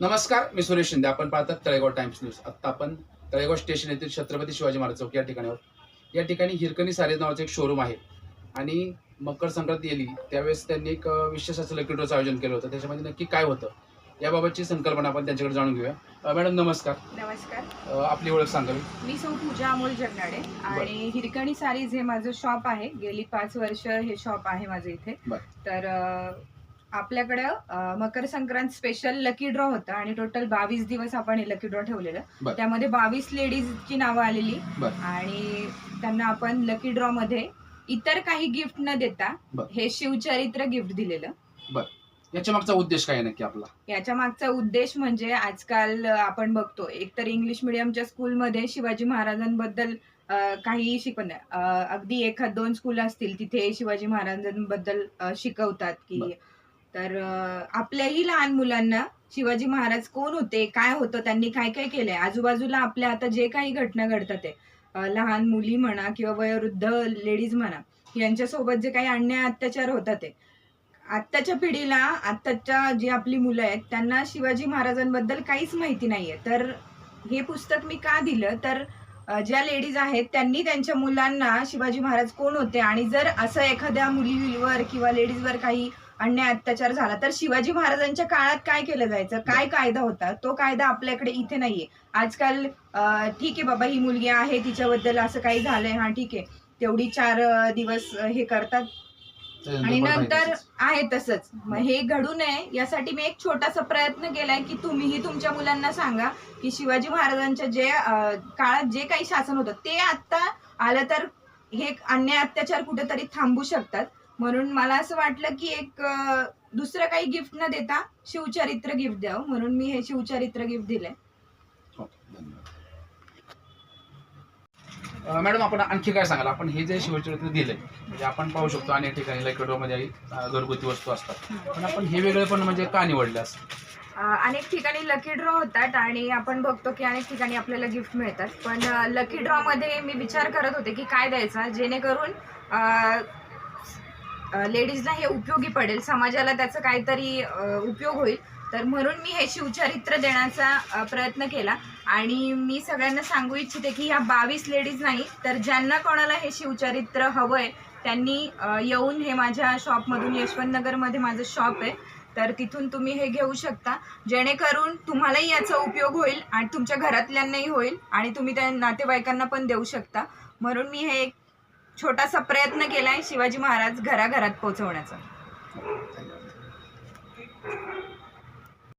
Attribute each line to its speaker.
Speaker 1: नमस्कार मी सुरेश शिंदे. आपण पाहतात तळेगाव टाइम्स न्यूज. आत्ता आपण तळेगाव स्टेशन येथील छत्रपती शिवाजी महाराज चौक या ठिकाणी आहोत. या ठिकाणी हिरकणी सारे नावाचं एक शोरूम आहे. आणि मकर संक्रांती येली त्यावेळेस त्यांनी एक विशेष असं लकी ड्रॉचं आयोजन केलं होतं. त्याच्यामध्ये नक्की काय होतं याबाबतची संकल्पना आपण त्यांच्याकडे जाणून घेऊया. मॅडम नमस्कार.
Speaker 2: नमस्कार.
Speaker 1: आपली ओळख सांगावी.
Speaker 2: मी सौ पूजा अमोल जगनाडे. आणि हिरकणी सारीज हे माझं शॉप आहे गेली पाच वर्ष हे शॉप आहे माझं इथे. तर आपल्याकडं Makar Sankrant special lucky draw होता आणि टोटल बावीस दिवस आपण हे लकी ड्रॉ ठेवलेलं
Speaker 1: बर.
Speaker 2: त्यामध्ये बावीस लेडीजची नावं आलेली
Speaker 1: बर.
Speaker 2: आणि त्यांना आपण लकी ड्रॉ मध्ये इतर काही गिफ्ट न देता
Speaker 1: बर.
Speaker 2: हे शिवचरित्र गिफ्ट दिलेलं
Speaker 1: याच्या मागचा उद्देश काय आहे नक्की आपला
Speaker 2: याच्या मागचा उद्देश म्हणजे आजकाल अ, आपण बघतो एकतर इंग्लिश मिडियमच्या स्कूलमध्ये शिवाजी महाराजांबद्दल अ, काही शिकवण अगदी एखाद दोन स्कूल असतील तिथे शिवाजी महाराजांबद्दल अ, शिकवतात की
Speaker 1: बर.
Speaker 2: तर आपल्याही लहान मुलांना शिवाजी महाराज कोण होते काय होतं त्यांनी काय काय केलंय? आजूबाजूला आपल्या आता जे काही घटना घडतात ते लहान मुली म्हणा किंवा वयोवृद्ध लेडीज म्हणा यांच्यासोबत जे काही अन्याय अत्याचार होतात ते आत्ताच्या पिढीला आत्ताच्या जी आपली मुलं आहेत त्यांना शिवाजी महाराजांबद्दल काहीच माहिती नाहीये. तर हे पुस्तक मी का दिलं? तर ज्या लेडीज आहेत त्यांनी त्यांच्या मुलांना शिवाजी महाराज कोण होते? आणि जर असं एखाद्या मुलीवर किंवा लेडीजवर काही अन्याय अत्याचार झाला तर शिवाजी महाराजांच्या काळात काय केलं जायचं? काय कायदा होता? तो कायदा आपल्याकडे इथे नाहीये. आजकाल ठीक आहे बाबा ही मुलगी आहे तिच्याबद्दल असं काही झालंय हा ठीक आहे. तेवढी चार दिवस हे करतात. आणि नंतर आहे तसंच. मग हे घडू नये यासाठी मी एक छोटासा प्रयत्न केलाय की तुम्हीही तुमच्या मुलांना सांगा की शिवाजी महाराजांच्या जे काळात जे काही शासन होतं ते आता आलं तर हे अन्याय अत्याचार कुठेतरी थांबू शकतात. म्हणून मला असं वाटलं की एक दुसरं काही गिफ्ट न देता शिवचरित्र गिफ्ट द्यावं. म्हणून मी हे शिवचरित्र गिफ्ट दिलंय.
Speaker 1: मॅडम आपण आणखी काय सांगाल? आपण हे जे शिवचरित्र दिलंय म्हणजे आपण पाहू शकतो अनेक ठिकाणी लकी मध्ये अं, घरगुती वस्तू असतात. पण आपण हे वेगळे पण म्हणजे का निवडले असं?
Speaker 2: अं, अनेक ठिकाणी लकी ड्रॉ होतात आणि आपण बघतो की अनेक ठिकाणी आपल्याला गिफ्ट मिळतात. पण लकी ड्रॉ मध्ये मी विचार करत होते की काय द्यायचा जेणेकरून लेडीजला हे उपयोगी पडेल. समाजाला त्याचा काहीतरी उपयोग होईल. तर म्हणून मी हे शिवचरित्र देण्याचा प्रयत्न केला. आणि मी सगळ्यांना सांगू इच्छिते की ह्या बावीस लेडीज नाही तर ज्यांना कोणाला हे शिवचरित्र आहे त्यांनी येऊन हे माझ्या शॉपमधून यशवंत नगरमध्ये माझं शॉप आहे. तर तिथून तुम्ही हे घेऊ शकता. जेणेकरून तुम्हालाही याचा उपयोग होईल आणि तुमच्या घरातल्यांनाही होईल आणि तुम्ही त्या नातेवाईकांना पण देऊ शकता. म्हणून मी हे एक छोटासा प्रयत्न केलाय शिवाजी महाराज घराघरात पोहोचवण्याचा.